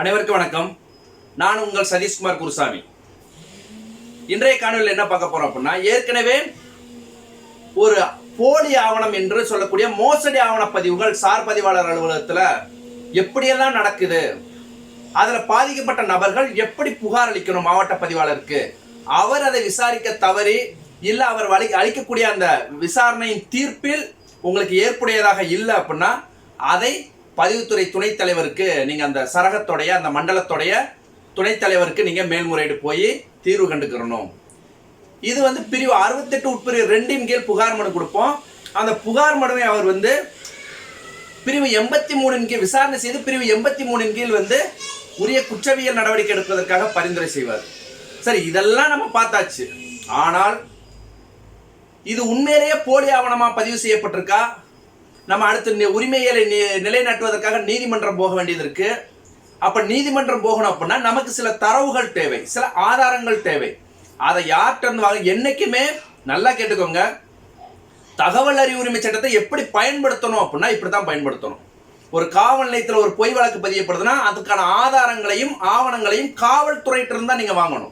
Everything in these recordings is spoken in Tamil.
அனைவருக்கும் வணக்கம். நான் உங்கள் சதீஷ்குமார் குருசாமி. இன்றைய காணொலியில் என்ன பார்க்க போறோம் அப்படின்னா ஏற்கனவே ஒரு போலி ஆவணம் என்று சொல்லக்கூடிய மோசடி ஆவண பதிவுகள் சார் பதிவாளர் அலுவலகத்தில் எப்படியெல்லாம் நடக்குது அதில் பாதிக்கப்பட்ட நபர்கள் எப்படி புகார் அளிக்கணும் மாவட்ட பதிவாளருக்கு? அவர் அதை விசாரிக்க தவறி இல்லை அவர் வழி அளிக்கக்கூடிய அந்த விசாரணையின் தீர்ப்பில் உங்களுக்கு ஏற்புடையதாக இல்லை அப்படின்னா அதை பதிவுத்துறை துணைத் தலைவருக்கு நீங்கள் அந்த சரகத்தோடைய அந்த மண்டலத்தோடைய துணைத் தலைவருக்கு நீங்கள் மேல்முறையீடு போய் தீர்வு கண்டுக்கிறணும். இது வந்து பிரிவு அறுபத்தெட்டு உட்பிரிவு ரெண்டின் கீழ் புகார் மனு கொடுப்போம். அந்த புகார் மனுவை அவர் வந்து பிரிவு எண்பத்தி மூணின் கீழ் விசாரணை செய்து பிரிவு எண்பத்தி மூணின் கீழ் வந்து உரிய குற்றவியல் நடவடிக்கை எடுப்பதற்காக பரிந்துரை செய்வார். சரி இதெல்லாம் நம்ம பார்த்தாச்சு. ஆனால் இது உண்மையிலேயே போலி ஆவணமா பதிவு செய்யப்பட்டிருக்கா? நம்ம அடுத்து நி- உரிமைகளை நி- நிலைநாட்டுவதற்காக நீதிமன்றம் போக வேண்டியது இருக்கு. அப்ப நீதிமன்றம் போகணும் அப்படின்னா நமக்கு சில தரவுகள் தேவை சில ஆதாரங்கள் தேவை. அதை யார்கிட்ட வாங்க என்னைக்குமே நல்லா கேட்டுக்கோங்க. தகவல் அறிவு உரிமை சட்டத்தை எப்படி பயன்படுத்தணும் அப்படின்னா இப்படித்தான் பயன்படுத்தணும். ஒரு காவல் நிலையத்தில் ஒரு பொய் வழக்கு பதியப்படுதுன்னா அதுக்கான ஆதாரங்களையும் ஆவணங்களையும் காவல்துறையிட்ட இருந்தா நீங்க வாங்கணும்.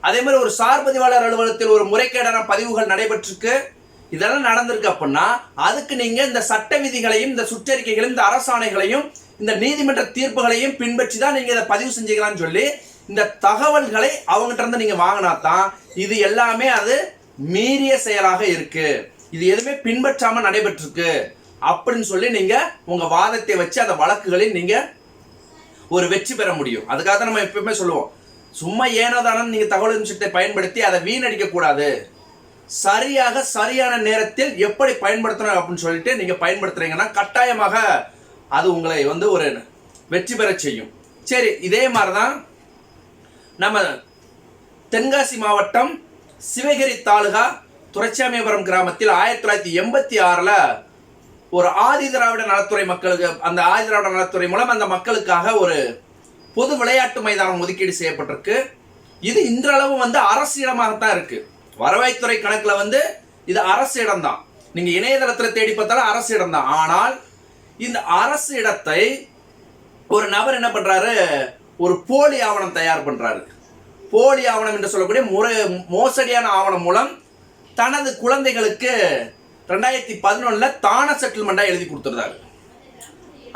அதே மாதிரி ஒரு சார் பதிவாளர் அலுவலகத்தில் ஒரு முறைகேடான பதிவுகள் நடைபெற்றிருக்கு. இதெல்லாம் நடந்திருக்கு அப்படின்னா அதுக்கு நீங்கள் இந்த சட்ட விதிகளையும் இந்த சுற்றறிக்கைகளையும் இந்த அரசாணைகளையும் இந்த நீதிமன்ற தீர்ப்புகளையும் பின்பற்றி தான் நீங்கள் இதை பதிவு செஞ்சுக்கலாம்னு சொல்லி இந்த தகவல்களை அவங்ககிட்ட இருந்து நீங்கள் வாங்கினா தான் இது எல்லாமே அது மீறிய செயலாக இருக்கு. இது எதுவுமே பின்பற்றாமல் நடைபெற்றிருக்கு. அப்படின்னு சொல்லி நீங்கள் உங்கள் வாதத்தை வச்சு அந்த வழக்குகளில் நீங்கள் ஒரு வெற்றி பெற முடியும். அதுக்காக தான் நம்ம எப்பவுமே சொல்லுவோம். சும்மா ஏனோதானம் நீங்கள் தகவல் நிமிஷத்தை பயன்படுத்தி அதை வீணடிக்க கூடாது சரியாக சரியான நேரத்தில் எப்படி பயன்படுத்தணும் அப்படின்னு சொல்லிட்டு நீங்க பயன்படுத்துறீங்கன்னா கட்டாயமாக அது உங்களை வந்து ஒரு வெற்றி பெற செய்யும். சரி இதே மாதிரி தான் நம்ம தென்காசி மாவட்டம் சிவகிரி தாலுகா துரைச்சாமியபுரம் கிராமத்தில் ஆயிரத்தி தொள்ளாயிரத்தி எண்பத்தி ஆறில் ஒரு ஆதி திராவிட நலத்துறை மக்களுக்கு அந்த ஆதி திராவிட நலத்துறை மூலம் அந்த மக்களுக்காக ஒரு பொது விளையாட்டு மைதானம் ஒதுக்கீடு செய்யப்பட்டிருக்கு. இது இன்றளவும் வந்து அரசியலமாகத்தான் இருக்குது வருவாய்த்துறை கணக்குல வந்து இது அரசு இடம்தான். நீங்க இணையதளத்துல தேடி பார்த்தாலும் அரசு இடம்தான். ஆனால் இந்த அரசு இடத்தை ஒரு நபர் என்ன பண்றாரு? ஒரு போலி ஆவணம் தயார் பண்றாரு. போலி ஆவணம் என்று சொல்லக்கூடிய முறை மோசடியான ஆவணம் மூலம் தனது குழந்தைகளுக்கு ரெண்டாயிரத்தி பதினொன்றில் தான செட்டில்மெண்ட்டாக எழுதி கொடுத்துருந்தாரு.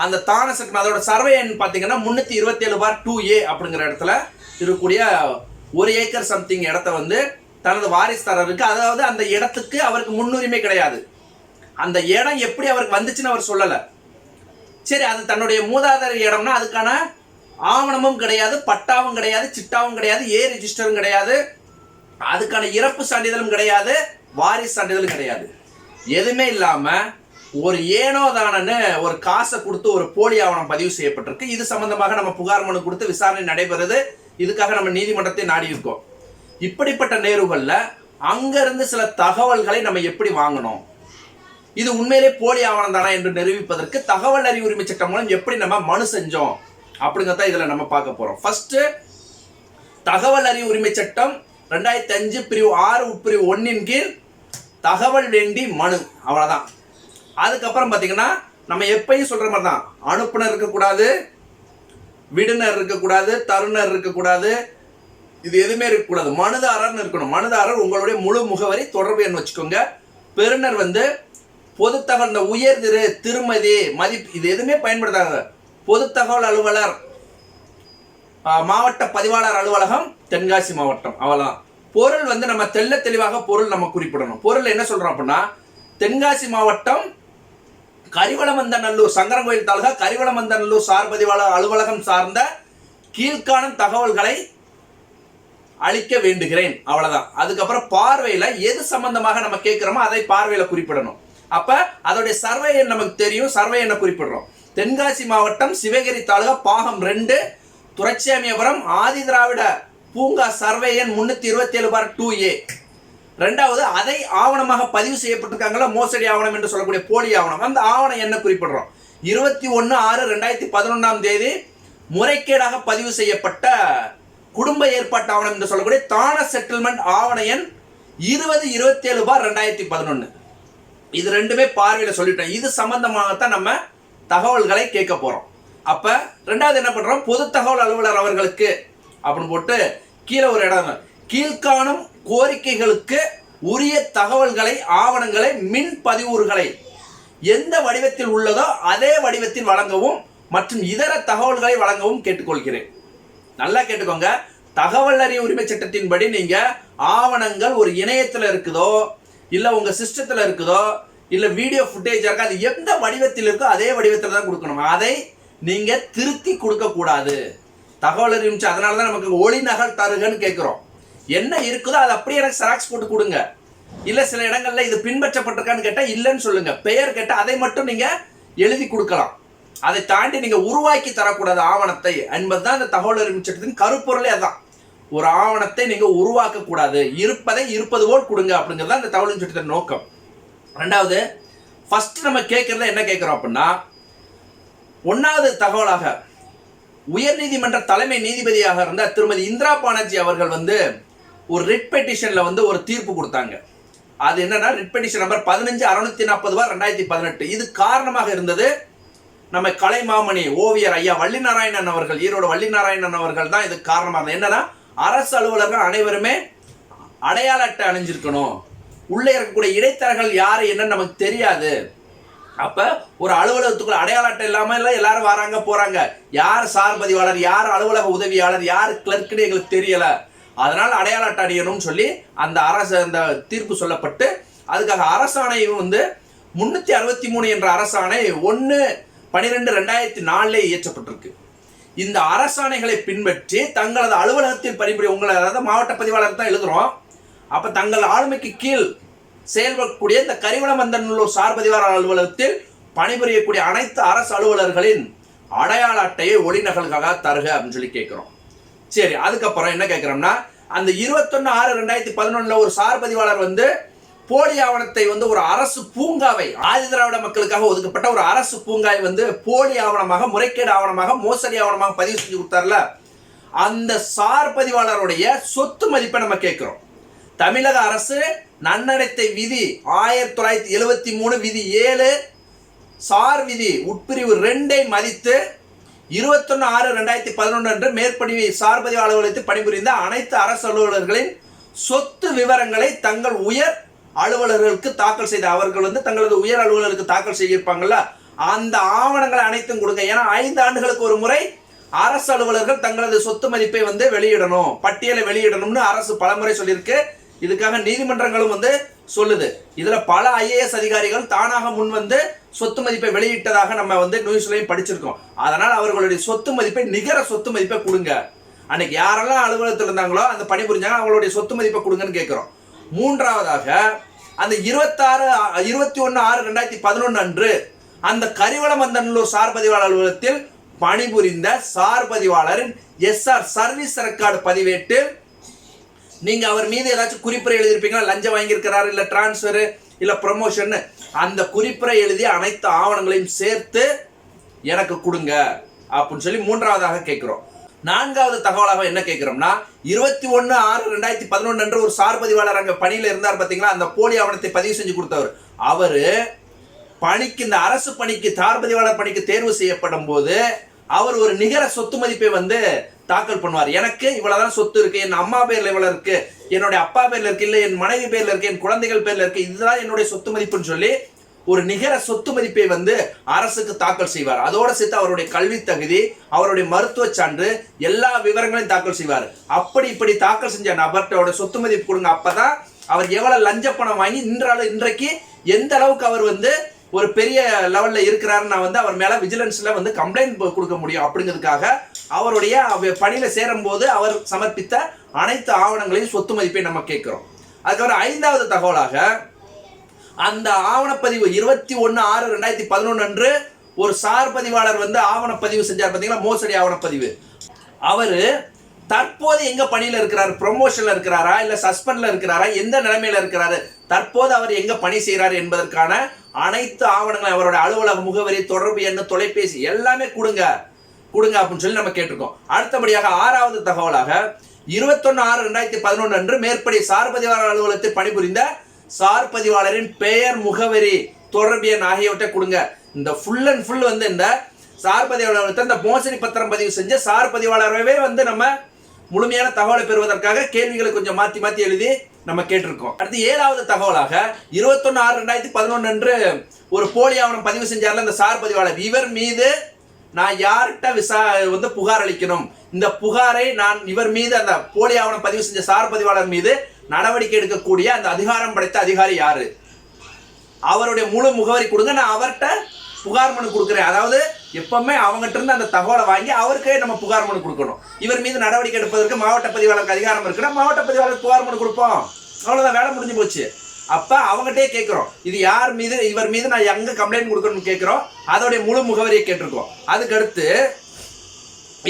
அந்த தான செட்டில் அதோட சர்வே எண் பார்த்தீங்கன்னா முந்நூற்றி இருபத்தேழு பார் டூ ஏ அப்படிங்கிற இடத்துல இருக்கக்கூடிய ஒரு ஏக்கர் சம்திங் இடத்த வந்து தனது வாரிசுதாரருக்கு அதாவது அந்த இடத்துக்கு அவருக்கு முன்னுரிமை கிடையாது. அந்த இடம் எப்படி அவருக்கு வந்துச்சுன்னு அவர் சொல்லலை. சரி அது தன்னுடைய மூதாதார இடம்னா அதுக்கான ஆவணமும் கிடையாது பட்டாவும் கிடையாது சிட்டாவும் கிடையாது ஏ ரிஜிஸ்டரும் கிடையாது அதுக்கான இறப்பு சான்றிதழும் கிடையாது வாரிசு சான்றிதழும் கிடையாது. எதுவுமே இல்லாமல் ஒரு ஏனோ தானன்னு ஒரு காசை கொடுத்து ஒரு போலி ஆவணம் பதிவு செய்யப்பட்டிருக்கு. இது சம்பந்தமாக நம்ம புகார் மனு கொடுத்து விசாரணை நடைபெறுது. இதுக்காக நம்ம நீதிமன்றத்தை நாடி இருக்கோம் இப்படிப்பட்ட நேர்வுகளில் அங்கிருந்து சில தகவல்களை நம்ம எப்படி வாங்கணும்? இது உண்மையிலே போலி ஆவணம் தானா என்று நிரூபிப்பதற்கு தகவல் அறிவு உரிமை சட்டம் மூலம் எப்படி நம்ம மனு செஞ்சோம்? அப்படிங்கிறத இதில் நம்ம பார்க்க போகிறோம் ஃபர்ஸ்ட் தகவல் அறிவு உரிமை சட்டம் ரெண்டாயிரத்தி அஞ்சு பிரிவு ஆறு உட்பிரிவு ஒன்னின் கீழ் தகவல் வேண்டி மனு. அவ்வளோதான் அதுக்கப்புறம் பார்த்தீங்கன்னா நம்ம எப்பயும் சொல்கிற மாதிரி தான் அனுப்புனர் இருக்கக்கூடாது விடுனர் இருக்கக்கூடாது தருணர் இருக்கக்கூடாது இது எதுவுமே இருக்கக்கூடாது. மனுதாரர்னு இருக்கணும். மனுதாரர் உங்களுடைய முழு முகவரி தொடர்பு எண் வச்சுக்கோங்க. பெறுநர் வந்து பொது தகவல் இந்த உயர் திரு திருமதி மதிப்பு இது எதுவுமே பயன்படுத்தாங்க பொது தகவல் அலுவலர் மாவட்ட பதிவாளர் அலுவலகம் தென்காசி மாவட்டம். அவ்வளோதான் பொருள் வந்து நம்ம தெள்ள தெளிவாக பொருள் நம்ம குறிப்பிடணும். பொருள் என்ன சொல்கிறோம் அப்படின்னா தென்காசி மாவட்டம் கரிவளமந்தநல்லூர் சங்கரங்கோயில் தாலுகா கரிவளமந்தநல்லூர் சார் பதிவாளர் அலுவலகம் சார்ந்த கீழ்காணும் தகவல்களை அழிக்க வேண்டுகிறேன். அவ்வளவுதான். அதுக்கப்புறம் பார்வையில எது சம்பந்தமாக நம்ம கேட்கிறோமோ அதை பார்வையில குறிப்பிடணும். அப்ப அதோடைய சர்வே எண் நமக்கு தெரியும். சர்வே எண்ணை குறிப்பிடுறோம். தென்காசி மாவட்டம் சிவகிரி தாலுகா பாகம் ரெண்டு துரைச்சாமியபுரம் ஆதி திராவிட பூங்கா சர்வே எண் முன்னூத்தி இருபத்தி ஏழு பார் டூ ஏ. ரெண்டாவது அதை ஆவணமாக பதிவு செய்யப்பட்டிருக்காங்களா? மோசடி ஆவணம் என்று சொல்லக்கூடிய போலி ஆவணம். அந்த ஆவணம் என்ன குறிப்பிடுறோம். இருபத்தி ஒன்று ஆறு ரெண்டாயிரத்தி பதினொன்றாம் தேதி முறைகேடாக பதிவு செய்யப்பட்ட குடும்ப ஏற்பாட்டு ஆவணம் என்று சொல்லக்கூடிய தான செட்டில்மெண்ட் ஆவண எண் இருபது இருபத்தி ஏழு பார் ரெண்டாயிரத்தி பதினொன்று இது ரெண்டுமே பார்வையில் சொல்லிட்டோம். இது சம்பந்தமாகத்தான் நம்ம தகவல்களை கேட்க போகிறோம் அப்போ ரெண்டாவது என்ன பண்ணுறோம் பொது தகவல் அலுவலர் அவர்களுக்கு அப்படின்னு போட்டு கீழே ஒரு இடம் கீழ்காணும் கோரிக்கைகளுக்கு உரிய தகவல்களை ஆவணங்களை மின் பதிவுறுகளை எந்த வடிவத்தில் உள்ளதோ அதே வடிவத்தில் வழங்கவும் மற்றும் இதர தகவல்களை வழங்கவும் கேட்டுக்கொள்கிறேன். நல்லா கேட்டுக்கோங்க. தகவல் அறிய உரிமை சட்டத்தின்படி நீங்க ஆவணங்கள் ஒரு இணையத்துல இருக்குதோ இல்ல உங்க சிஸ்டத்துல இருக்குதோ இல்ல வீடியோ ஃபுட்டேஜ் இருக்கா அது எந்த வடிவத்தில் இருக்கோ அதே வடிவத்தில் தான் கொடுக்கணும். அதை நீங்க திருத்தி கொடுக்க கூடாது. தகவல் அறியும் அதனால தான் நமக்கு ஒளி நகல் தருகன்னு கேட்குறோம் என்ன இருக்குதோ அதை அப்படியே எனக்கு செராக்ஸ் போட்டு கொடுங்க. இல்ல சில இடங்கள்ல இது பின்பற்றப்பட்டிருக்கான்னு கேட்டா இல்லைன்னு சொல்லுங்க. பெயர் கேட்டா அதை மட்டும் நீங்க எழுதி கொடுக்கலாம். அதை தாண்டி நீங்க உருவாக்கி தரக்கூடாது ஆவணத்தை என்பதுதான் இந்த தகவல் அறிவு சட்டத்தின் கருப்பொருளே அதான் ஒரு ஆவணத்தை நீங்க உருவாக்க கூடாது இருப்பதை இருப்பது போல் கொடுங்க அப்படிங்கிறது தான் இந்த தகவல் சட்டத்தின் நோக்கம். ரெண்டாவது ஃபர்ஸ்ட் நம்ம கேட்கறத என்ன கேட்கிறோம் அப்படின்னா ஒன்னாவது தகவலாக உயர்நீதிமன்ற தலைமை நீதிபதியாக இருந்த திருமதி இந்திரா பானர்ஜி அவர்கள் வந்து ஒரு ரிட் பெட்டிஷனில் வந்து ஒரு தீர்ப்பு கொடுத்தாங்க. அது என்னன்னா ரிட் பெட்டிஷன் நம்பர் பதினஞ்சு அறுநூத்தி நாற்பது ரூபாய் ரெண்டாயிரத்தி பதினெட்டு. இது காரணமாக இருந்தது நம்ம கலைமாமணி ஓவியர் ஐயா வள்ளிநாராயணன் அவர்கள் ஈரோடு வள்ளிநாராயணன் அவர்கள் தான் இதுக்கு காரணமாக இருந்தது. என்னன்னா அரசு அலுவலர்கள் அனைவருமே அடையாள அட்டை அணிஞ்சிருக்கணும். உள்ளே இருக்கக்கூடிய இடைத்தரகர்கள் யார் என்னன்னு நமக்கு தெரியாது. அப்போ ஒரு அலுவலகத்துக்குள்ள அடையாள அட்டை இல்லாமல் இல்ல எல்லாரும் வராங்க போகிறாங்க யார் சார்பதிவாளர் யார் அலுவலக உதவியாளர் யார் கிளர்க்குன்னு எங்களுக்கு தெரியலை. அதனால் அடையாள அட்டை அணியணும்னு சொல்லி அந்த அரசு அந்த தீர்ப்பு சொல்லப்பட்டு அதுக்காக அரசாணையும் வந்து முன்னூற்றி அறுபத்தி மூணு என்ற அரசாணை ஒன்று பனிரெண்டு ரெண்டாயிரத்தி நாலில் இயற்றப்பட்டிருக்கு. இந்த அரசாணைகளை பின்பற்றி தங்களது அலுவலகத்தில் பணிபுரிய உங்களை அதாவது மாவட்ட பதிவாளர் தான் எழுதுகிறோம் அப்போ தங்கள் ஆளுமைக்கு கீழ் செயல்படக்கூடிய இந்த கரிவளமந்தநல்லூர் சார் பதிவாளர் அலுவலகத்தில் பணிபுரியக்கூடிய அனைத்து அரசு அலுவலர்களின் அடையாள அட்டையை ஒளிநகல்காக தருக அப்படின்னு சொல்லி கேட்குறோம். சரி அதுக்கப்புறம் என்ன கேட்குறோம்னா அந்த இருபத்தொன்னு ஆறு ரெண்டாயிரத்தி பதினொன்றில் ஒரு சார் பதிவாளர் வந்து போலி ஆவணத்தை வந்து ஒரு அரசு பூங்காவை ஆதி திராவிட மக்களுக்காக ஒதுக்கப்பட்ட ஒரு அரசு பூங்காவை வந்து போலி ஆவணமாக முறைகேடு ஆவணமாக மோசடி ஆவணமாக பதிவு செஞ்சு கொடுத்தார்ல? அந்த சார் பதிவாளருடைய சொத்து மதிப்பை நம்ம கேட்கிறோம். தமிழக அரசு நன்னடத்தை விதி ஆயிரத்தி தொள்ளாயிரத்தி எழுவத்தி மூணு விதி ஏழு சார் விதி உட்பிரிவு ரெண்டை மதித்து இருபத்தொன்னு ஆறு ரெண்டாயிரத்தி பதினொன்று அன்று மேற்படி சார் பதிவு அலுவலகத்தில் பணிபுரிந்த அனைத்து அரசு அலுவலர்களின் சொத்து விவரங்களை தங்கள் உயர் அலுவலர்களுக்கு தாக்கல் செய்த அவர்கள் வந்து தங்களது உயர் அலுவலருக்கு தாக்கல் செய்திருப்பாங்கல்ல? அந்த ஆவணங்களை அனைத்தும் கொடுங்க. ஏன்னா ஐந்து ஆண்டுகளுக்கு ஒரு முறை அரசு அலுவலர்கள் தங்களது சொத்து மதிப்பை வந்து வெளியிடணும். பட்டியலை வெளியிடணும்னு அரசு பலமுறை சொல்லியிருக்கு. இதுக்காக நீதிமன்றங்களும் வந்து சொல்லுது. இதுல பல ஐஏஎஸ் அதிகாரிகள் தானாக முன் வந்து சொத்து மதிப்பை வெளியிட்டதாக நம்ம வந்து நியூஸ்லயும் படிச்சிருக்கோம். அதனால அவர்களுடைய சொத்து மதிப்பை நிகர சொத்து மதிப்பை கொடுங்க. அன்னைக்கு யாரெல்லாம் அலுவலகத்தில் இருந்தாங்களோ அந்த பணி புரிஞ்சாங்க அவங்களுடைய சொத்து மதிப்பை கொடுங்கன்னு கேட்குறோம். மூன்றாவதாக அந்த இருபத்தாறு இருபத்தி ஒன்று ஆறு ரெண்டாயிரத்தி பதினொன்று அன்று அந்த கரிவளமந்தனூர் சார் பதிவாளர் அலுவலகத்தில் பணிபுரிந்த சார் பதிவாளரின் எஸ்ஆர் சர்வீஸ் ரெக்கார்டு பதிவேட்டு. நீங்கள் அவர் மீது ஏதாச்சும் குறிப்புரை எழுதியிருப்பீங்களா? லஞ்சம் வாங்கியிருக்கிறாரு இல்லை டிரான்ஸ்ஃபரு இல்லை ப்ரமோஷன் அந்த குறிப்புரை எழுதி அனைத்து ஆவணங்களையும் சேர்த்து எனக்கு கொடுங்க அப்படின்னு சொல்லி மூன்றாவதாக கேட்குறோம். நான்காவது தகவலாக என்ன கேட்கிறோம்னா இருபத்தி ஒன்று ஆறு ரெண்டாயிரத்தி பதினொன்று அன்று ஒரு சார் பதிவாளர் அங்கே பணியில் இருந்தார் பார்த்தீங்களா அந்த போலி ஆவணத்தை பதிவு செஞ்சு கொடுத்தவர். அவர் பணிக்கு இந்த அரசு பணிக்கு சார் பதிவாளர் பணிக்கு தேர்வு செய்யப்படும் போது அவர் ஒரு நிகர சொத்து மதிப்பை வந்து தாக்கல் பண்ணுவார். எனக்கு இவ்வளவுதான் சொத்து இருக்கு என் அம்மா பேர்ல இவ்வளவு இருக்கு என்னுடைய அப்பா பேர்ல இருக்கு இல்ல என் மனைவி பேர்ல இருக்கு என் குழந்தைகள் பேர்ல இருக்கு இதுதான் என்னுடைய சொத்து மதிப்புன்னு சொல்லி ஒரு நிகர சொத்து மதிப்பை வந்து அரசுக்கு தாக்கல் செய்வார். அதோடு சேர்த்து அவருடைய கல்வி தகுதி அவருடைய மருத்துவ சான்று எல்லா விவரங்களையும் தாக்கல் செய்வார். அப்படி இப்படி தாக்கல் செஞ்ச நபர்கிட்ட சொத்து மதிப்பு கொடுங்க. அப்பதான் அவர் எவ்வளவு லஞ்ச பணம் வாங்கி இன்றால இன்றைக்கு எந்த அளவுக்கு அவர் வந்து ஒரு பெரிய லெவல்ல இருக்கிறாருன்னு வந்து அவர் மேல விஜிலன்ஸ்ல வந்து கம்ப்ளைண்ட் கொடுக்க முடியும். அப்படிங்கிறதுக்காக அவருடைய பணியில் பணியில சேரும் போது அவர் சமர்ப்பித்த அனைத்து ஆவணங்களையும் சொத்து மதிப்பை நம்ம கேட்கிறோம். அதுக்கப்புறம் ஐந்தாவது தகவலாக அந்த ஆவணப்பதிவு இருபத்தி ஒன்று ஆறு ரெண்டாயிரத்தி பதினொன்று அன்று ஒரு சார் பதிவாளர் வந்து ஆவணப்பதிவு செஞ்சார். பார்த்தீங்களா மோசடி ஆவணப்பதிவு. அவர் தற்போது எங்க பணியில் இருக்கிறார்? ப்ரொமோஷன்ல இருக்கிறாரா? இல்ல சஸ்பெண்ட்ல இருக்கிறாரா? எந்த நிலைமையில இருக்கிறாரு? தற்போது அவர் எங்க பணி செய்கிறார் என்பதற்கான அனைத்து ஆவணங்களும் அவரோட அலுவலக முகவரி தொடர்பு எண்ணு தொலைபேசி எல்லாமே கொடுங்க. கொடுங்க அப்படின்னு சொல்லி நம்ம கேட்டிருக்கோம். அடுத்தபடியாக ஆறாவது தகவலாக இருபத்தொன்னு ஆறு ரெண்டாயிரத்தி பதினொன்று அன்று மேற்படி சார்பதிவாளர் அலுவலகத்தில் பணிபுரிந்த சார் பதிவாளரின் பெயர் முகவரி தொடர்பு எண் ஆகியவற்றை கொடுங்க. இந்த ஃபுல் அண்ட் ஃபுல் வந்து இந்த சார் பதிவாளர் இந்த மோசடி பத்திரம் பதிவு செஞ்ச சார் பதிவாளரவே வந்து நம்ம முழுமையான தகவலை பெறுவதற்காக கேள்விகளை கொஞ்சம் மாற்றி மாற்றி எழுதி நம்ம கேட்டிருக்கோம். அடுத்து ஏழாவது தகவலாக இருபத்தொன்னு ஆறு ரெண்டாயிரத்தி பதினொன்று அன்று ஒரு போலி ஆவணம் பதிவு செஞ்சார்ல இந்த சார் பதிவாளர். இவர் மீது நான் யார்கிட்ட விசா வந்து புகார் அளிக்கணும்? இந்த புகாரை நான் இவர் மீது அந்த போலி ஆவணம் பதிவு செஞ்ச சார் பதிவாளர் மீது நடவடிக்கை எடுக்கக்கூடிய அந்த அதிகாரம் படைத்த அதிகாரி யாரு? அவருடைய முழு முகவரி கொடுங்க நான் அவர்கிட்ட புகார் மனு கொடுக்குறேன். அதாவது எப்பவுமே அவங்ககிட்ட இருந்து அந்த தகவலை வாங்கி அவருக்கே நம்ம புகார் மனு கொடுக்கணும். இவர் மீது நடவடிக்கை எடுப்பதற்கு மாவட்ட பதிவாளருக்கு அதிகாரம் இருக்குன்னா மாவட்ட பதிவாளருக்கு புகார் மனு கொடுப்போம். அவ்வளோதான் வேலை முடிஞ்சு போச்சு. அப்ப அவங்ககிட்டயே கேட்குறோம். இது யார் மீது இவர் மீது நான் எங்க கம்ப்ளைண்ட் கொடுக்கணும்னு கேட்குறோம். அதோடைய முழு முகவரியை கேட்டிருக்கோம். அதுக்கடுத்து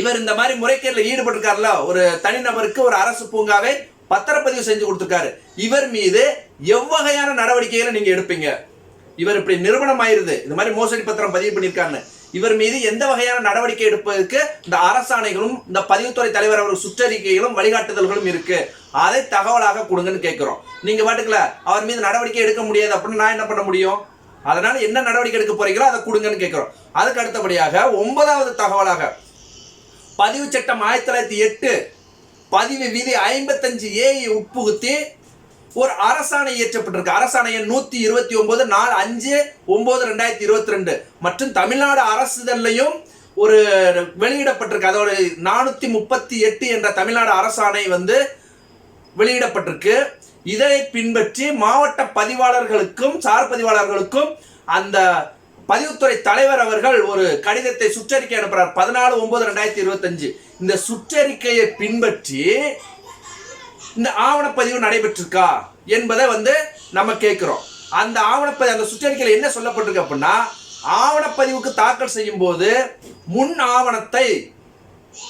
இவர் இந்த மாதிரி முறைகேட்டில் ஈடுபட்டிருக்காருல ஒரு தனிநபருக்கு ஒரு அரசு பூங்காவை பத்திரப்பதிவு செஞ்சு கொடுத்துருக்காரு. இவர் மீது எவ்வகையான நடவடிக்கைகளை நீங்க எடுப்பீங்க? இவர் இப்படி நிறுவனம் ஆயிருது இந்த மாதிரி மோசடி பத்திரம் பதிவு பண்ணியிருக்காருன்னு. இவர் மீது எந்த வகையான நடவடிக்கை எடுப்பதற்கு இந்த அரசாணைகளும் இந்த பதிவுத்துறை தலைவர் அவர்கள் சுற்றறிக்கைகளும் வழிகாட்டுதல்களும் இருக்கு. அதை தகவலாக கொடுங்கன்னு கேட்கிறோம். நீங்க பாட்டுக்கல அவர் மீது நடவடிக்கை எடுக்க முடியாது அப்படின்னு நான் என்ன பண்ண முடியும்? அதனால என்ன நடவடிக்கை எடுக்க போறீங்களோ அதை கொடுங்கன்னு கேட்கிறோம். அதுக்கு அடுத்தபடியாக ஒன்பதாவது தகவலாக பதிவு சட்டம் ஆயிரத்தி தொள்ளாயிரத்தி எட்டு பதிவு விதி ஐம்பத்தஞ்சு ஏஐ உட்புகுத்தி ஒரு அரசாணை இயற்றப்பட்டிருக்கு. அரசாணை எண் நூத்தி இருபத்தி ஒன்பது நாலு அஞ்சு ஒன்பது ரெண்டாயிரத்தி இருபத்தி ரெண்டு மற்றும் தமிழ்நாடு அரசுதல்லையும் ஒரு வெளியிடப்பட்டிருக்கு. அதோட நானூத்தி முப்பத்தி எட்டு என்ற தமிழ்நாடு அரசாணை வந்து வெளியிடப்பட்டிருக்கு. இதை பின்பற்றி மாவட்ட பதிவாளர்களுக்கும் சார் பதிவாளர்களுக்கும் அந்த பதிவுத்துறை தலைவர் அவர்கள் ஒரு கடிதத்தை சுற்றறிக்கை அனுப்புறார். பதினாலு ஒன்பது ரெண்டாயிரத்தி இருபத்தஞ்சு. இந்த சுற்றறிக்கையை பின்பற்றி இந்த ஆவணப்பதிவு நடைபெற்றிருக்கா என்பதை வந்து நம்ம கேட்குறோம். அந்த ஆவணப்பதிவு அந்த சுற்றறிக்கையில் என்ன சொல்லப்பட்டிருக்கு அப்படின்னா ஆவணப்பதிவுக்கு தாக்கல் செய்யும் போது முன் ஆவணத்தை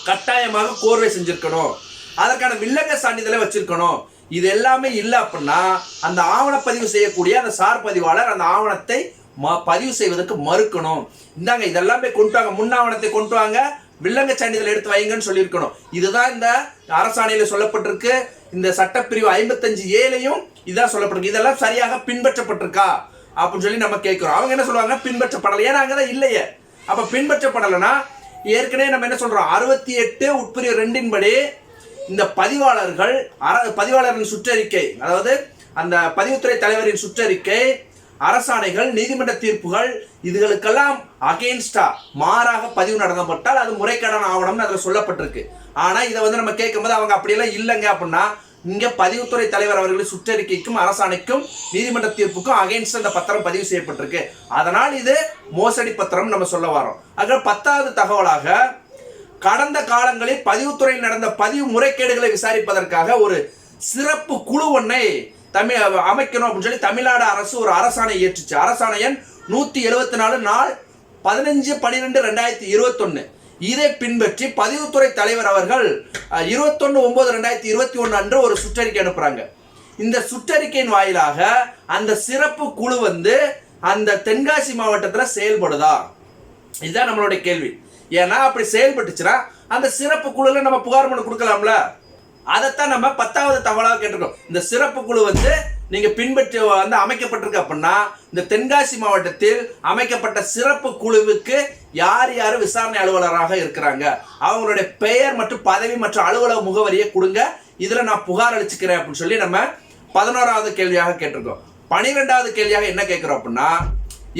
கட்டாயமாக கோர்வை செஞ்சிருக்கணும். அதற்கான வில்லங்க சான்றிதழை வச்சிருக்கணும். இது எல்லாமே இல்லை அப்படின்னா அந்த ஆவணப்பதிவு செய்யக்கூடிய அந்த சார் பதிவாளர் அந்த ஆவணத்தை பதிவு செய்வதற்கு மறுக்கணும். இந்தாங்க இதெல்லாமே கொண்டு வாங்க. முன்னாவணத்தை கொண்டு வாங்க. வில்லங்க சான்றிதழ் எடுத்து வைங்கன்னு சொல்லியிருக்கணும். இதுதான் இந்த அரசாணையில் சொல்லப்பட்டிருக்கு. இந்த சட்டப்பிரிவு ஐம்பத்தஞ்சு ஏழையும் இதான் சொல்லப்பட்டிருக்கு. இதெல்லாம் சரியாக பின்பற்றப்பட்டிருக்கா? அப்படின்னு சொல்லி நம்ம கேட்குறோம். அவங்க என்ன சொல்லுவாங்க பின்பற்றப்படலை. ஏன்னா அங்கதான் இல்லையே. அப்போ பின்பற்றப்படலைன்னா ஏற்கனவே நம்ம என்ன சொல்கிறோம் அறுபத்தி எட்டு உட்பிரிவு ரெண்டின் படி இந்த பதிவாளர்கள் அர- பதிவாளரின் சுற்றறிக்கை அதாவது அந்த பதிவுத்துறை தலைவரின் சுற்றறிக்கை அரசாணைகள் நீதிமன்ற தீர்ப்புகள் இதுகளுக்கெல்லாம் அகெயின்ஸ்டா மாறாக பதிவு நடத்தப்பட்டால் அது முறைகேடான ஆவணம்னு அதில் சொல்லப்பட்டிருக்கு. ஆனால் இதை வந்து நம்ம கேட்கும்போது அவங்க அப்படியெல்லாம் இல்லைங்க அப்படின்னா இங்கே பதிவுத்துறை தலைவர் அவர்களின் சுற்றறிக்கைக்கும் அரசாணைக்கும் நீதிமன்ற தீர்ப்புக்கும் அகைன்ஸ்ட் அந்த பத்திரம் பதிவு செய்யப்பட்டிருக்கு. அதனால் இது மோசடி பத்திரம் நம்ம சொல்ல வரோம் ஆக பத்தாவது தகவலாக கடந்த காலங்களில் பதிவுத்துறையில் நடந்த பதிவு முறைகேடுகளை விசாரிப்பதற்காக ஒரு சிறப்பு குழு ஒன்றை தமிழ் அமைக்கணும் அப்படின்னு சொல்லி தமிழ்நாடு அரசு ஒரு அரசாணை இயற்றுச்சு. அரசாணை எண் நூற்றி எழுபத்தி நாலு நாள் பதினஞ்சு பன்னிரெண்டு ரெண்டாயிரத்தி இருபத்தொன்னு இதை பின்பற்றி பதிவுத்துறை தலைவர் அவர்கள் இருபத்தொன்னு ஒன்பது ரெண்டாயிரத்தி இருபத்தி ஒன்று அன்று ஒரு சுற்றறிக்கை அனுப்புகிறாங்க இந்த சுற்றறிக்கையின் வாயிலாக அந்த சிறப்பு குழு வந்து அந்த தென்காசி மாவட்டத்தில் செயல்படுதா? இதுதான் நம்மளுடைய கேள்வி. ஏன்னா அப்படி செயல்பட்டுச்சுன்னா அந்த சிறப்பு குழுல நம்ம புகார் மனு கொடுக்கலாம்ல? அதைத்தான் நம்ம பத்தாவது தகவலாக கேட்டிருக்கோம். இந்த சிறப்பு குழு வந்து நீங்க பின்பற்றி வந்து அமைக்கப்பட்டிருக்கு அப்படின்னா இந்த தென்காசி மாவட்டத்தில் அமைக்கப்பட்ட சிறப்பு குழுவுக்கு யார் யார் விசாரணை அலுவலராக இருக்கிறாங்க? அவங்களுடைய பெயர் மற்றும் பதவி மற்றும் அலுவலக முகவரியை கொடுங்க. இதுல நான் புகார் அளிச்சுக்கிறேன் அப்படின்னு சொல்லி நம்ம பதினோராவது கேள்வியாக கேட்டிருக்கோம். பனிரெண்டாவது கேள்வியாக என்ன கேட்கிறோம் அப்படின்னா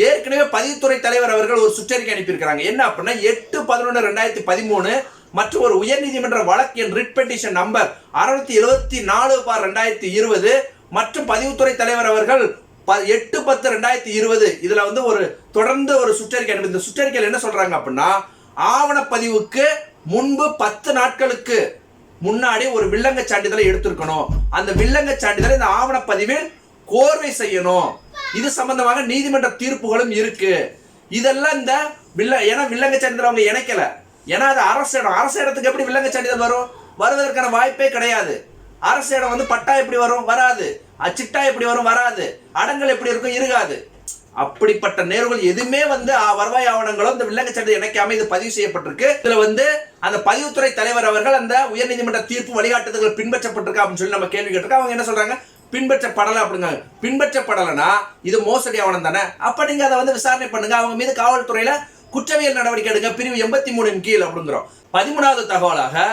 ஏற்கனவே பதிவுத்துறை தலைவர் அவர்கள் ஒரு சுற்றறிக்கை அனுப்பியிருக்கிறாங்க. என்ன அப்படின்னா எட்டு பதினொன்று ரெண்டாயிரத்தி பதிமூணு மற்றும் ஒரு உயர்நீதிமன்ற வழக்கு என் ரிட் பெட்டிஷன் நம்பர் அறுநூத்தி எழுபத்தி நாலு பார் ரெண்டாயிரத்தி இருபது மற்றும் பதிவுத்துறை தலைவர் அவர்கள் ப- எட்டு பத்து ரெண்டாயிரத்தி இருபது. இதுல வந்து ஒரு தொடர்ந்து ஒரு சுற்றறிக்கை அனுப்பி இந்த சுற்றறிக்கையில் என்ன சொல்றாங்க அப்படின்னா ஆவணப்பதிவுக்கு முன்பு பத்து நாட்களுக்கு முன்னாடி ஒரு வில்லங்க சான்றிதழை எடுத்திருக்கணும். அந்த வில்லங்க சான்றிதழை இந்த ஆவணப்பதிவில் கோர்வை செய்யணும். இது சம்பந்தமாக நீதிமன்ற தீர்ப்புகளும் இருக்கு. இதெல்லாம் இந்த வில்ல ஏன்னா வில்லங்க சான்றிதழ் அவங்க இணைக்கல. ஏன்னா அது அரசு இடம். அரசு இடத்துக்கு எப்படி விலங்கு சான்றிதழ் வரும்? வருவதற்கான வாய்ப்பே கிடையாது. அரசு இடம் வந்து பட்டா எப்படி வரும்? வராது. அச்சிட்டா எப்படி வரும்? வராது. அடங்கல் எப்படி இருக்கும்? இருக்காது. அப்படிப்பட்ட நேர்வுகள் எதுவுமே வந்து ஆ, வருவாய் ஆவணங்களோ இந்த வில்லங்க சான்றிதழ் இணைக்காம இது பதிவு செய்யப்பட்டிருக்கு. இதுல வந்து அந்த பதிவுத்துறை தலைவர் அவர்கள் அந்த உயர்நீதிமன்ற தீர்ப்பு வழிகாட்டுதல்கள் பின்பற்றப்பட்டிருக்கா அப்படின்னு சொல்லி நம்ம கேள்வி கேட்டிருக்கோம். அவங்க என்ன சொல்றாங்க? பின்பற்றப்படலை அப்படிங்க பின்பற்றப்படலைன்னா இது மோசடி ஆவணம் தானே. அப்ப நீங்க அதை வந்து விசாரணை பண்ணுங்க. அவங்க மீது காவல்துறையில குற்றவியல் நடவடிக்கை எடுங்க. பிரிவு எண்பத்தி மூணின் கீழ் அப்படிங்கிறோம். பதிமூணாவது தகவலாக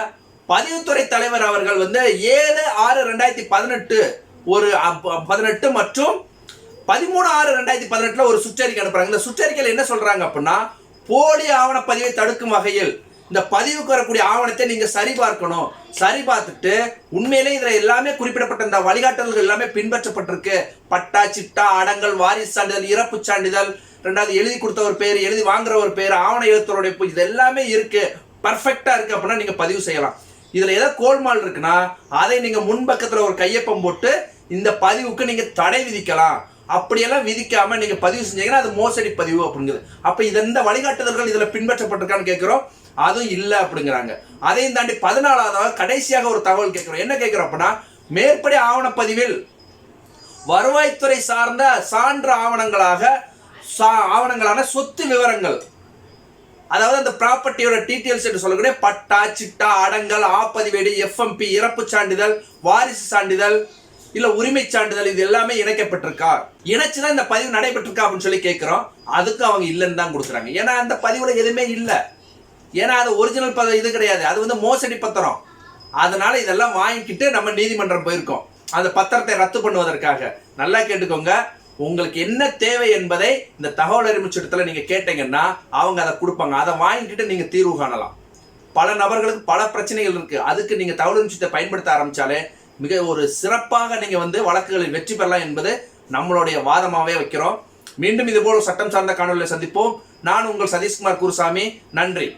பதிவுத்துறை தலைவர் அவர்கள் வந்து ஏழு ஆறு ரெண்டாயிரத்தி பதினெட்டு ஒரு அப்- பதினெட்டு மற்றும் பதிமூணு ஆறு ரெண்டாயிரத்தி பதினெட்டுல ஒரு சுற்றறிக்கை அனுப்புறாங்க. இந்த சுற்றறிக்கையில் என்ன சொல்றாங்க அப்படின்னா போலி ஆவணப்பதிவை தடுக்கும் வகையில் இந்த பதிவுக்கு வரக்கூடிய ஆவணத்தை நீங்க சரி பார்க்கணும். சரி பார்த்துட்டு உண்மையிலே இதுல எல்லாமே குறிப்பிடப்பட்ட இந்த வழிகாட்டல்கள் எல்லாமே பின்பற்றப்பட்டிருக்கு. பட்டா சிட்டா அடங்கல் வாரிசு சான்றிதழ் இறப்பு சான்றிதழ் ரெண்டாவது எழுதி கொடுத்த ஒரு பேர் எழுதி வாங்குற ஒரு பேர் ஆவண எழுத்தருடைய இது எல்லாமே இருக்கு. பர்ஃபெக்டா இருக்கு அப்படின்னா நீங்க பதிவு செய்யலாம். இதுல ஏதோ கோல்மால் இருக்குன்னா அதை நீங்க முன்பக்கத்துல ஒரு கையொப்பம் போட்டு இந்த பதிவுக்கு நீங்க தடை விதிக்கலாம். அப்படியெல்லாம் விதிக்காம நீங்க பதிவு செஞ்சீங்கன்னா அது மோசடி பதிவு அப்படிங்குது. அப்ப இது எந்த வழிகாட்டுதல்கள் இதுல பின்பற்றப்பட்டிருக்கான்னு கேட்கிறோம் அதுவும் இல்லை அப்படிங்கிறாங்க. அதையும் தாண்டி பதினாலாவதாக கடைசியாக ஒரு தகவல் கேட்கிறோம் என்ன கேட்கிறோம் அப்படின்னா மேற்படி ஆவணப்பதிவில் வருவாய்த்துறை சார்ந்த சான்று ஆவணங்களாக சா- ஆவணங்களான சொத்து விவரங்கள். அதாவது அந்த ப்ராப்பர்ட்டியோட டீட்டெயில்ஸ் என்று சொல்லக்கூடிய பட்டா சிட்டா அடங்கல் ஆப்பதிவேடு எஃப்எம்பி இறப்பு சான்றிதழ் வாரிசு சான்றிதழ் இல்ல உரிமை சான்றிதழ் இது எல்லாமே இணைக்கப்பட்டிருக்கா? இணைச்சுதான் இந்த பதிவு நடைபெற்றிருக்கா அப்படின்னு சொல்லி கேட்கிறோம். அதுக்கு அவங்க இல்லைன்னு தான் கொடுக்குறாங்க. ஏன்னா அந்த பதிவுல எதுவுமே இல்லை. ஏன்னா அது ஒரிஜினல் பத இது கிடையாது. அது வந்து மோசடி பத்திரம். அதனால இதெல்லாம் வாங்கிக்கிட்டு நம்ம நீதிமன்றம் போயிருக்கோம். அந்த பத்திரத்தை ரத்து பண்ணுவதற்காக. நல்லா கேட்டுக்கோங்க. உங்களுக்கு என்ன தேவை என்பதை இந்த தகவல் அறிவு சட்டத்தில் நீங்க கேட்டீங்கன்னா அவங்க அதை கொடுப்பாங்க. அதை வாங்கிக்கிட்டு நீங்கள் தீர்வு காணலாம். பல நபர்களுக்கு பல பிரச்சனைகள் இருக்குது அதுக்கு நீங்கள் தகவல் அறிவு பயன்படுத்த ஆரம்பித்தாலே மிக ஒரு சிறப்பாக நீங்கள் வந்து வழக்குகளில் வெற்றி பெறலாம் என்பது நம்மளுடைய வாதமாகவே வைக்கிறோம். மீண்டும் இதுபோல் சட்டம் சார்ந்த காணொலியை சந்திப்போம். நான் உங்கள் சதீஷ்குமார் குருசாமி. நன்றி.